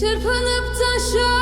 Çırpınıp taşa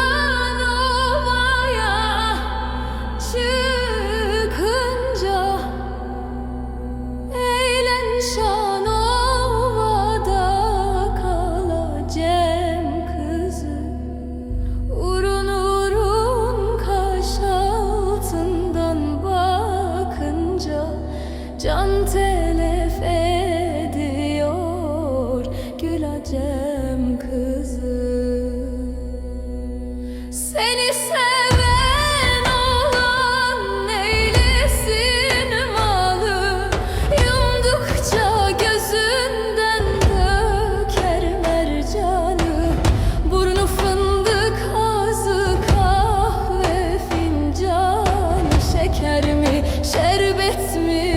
kaybetmiş.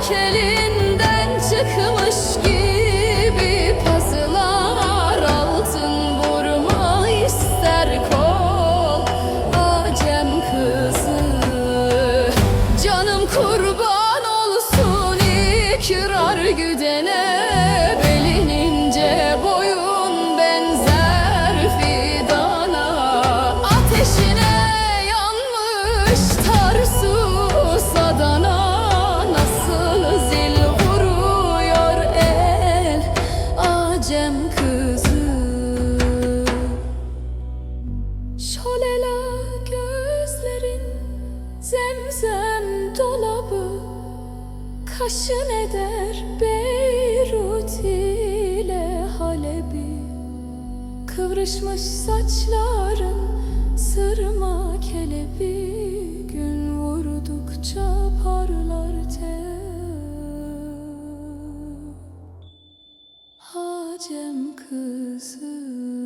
Tek elin kızı. Gözlerin zemzem dolabı. Kaşın eder ile Halep'i Kıvrışmış saçların sırma kelebi. Gün vurdukça parlıyor Bahçem kızım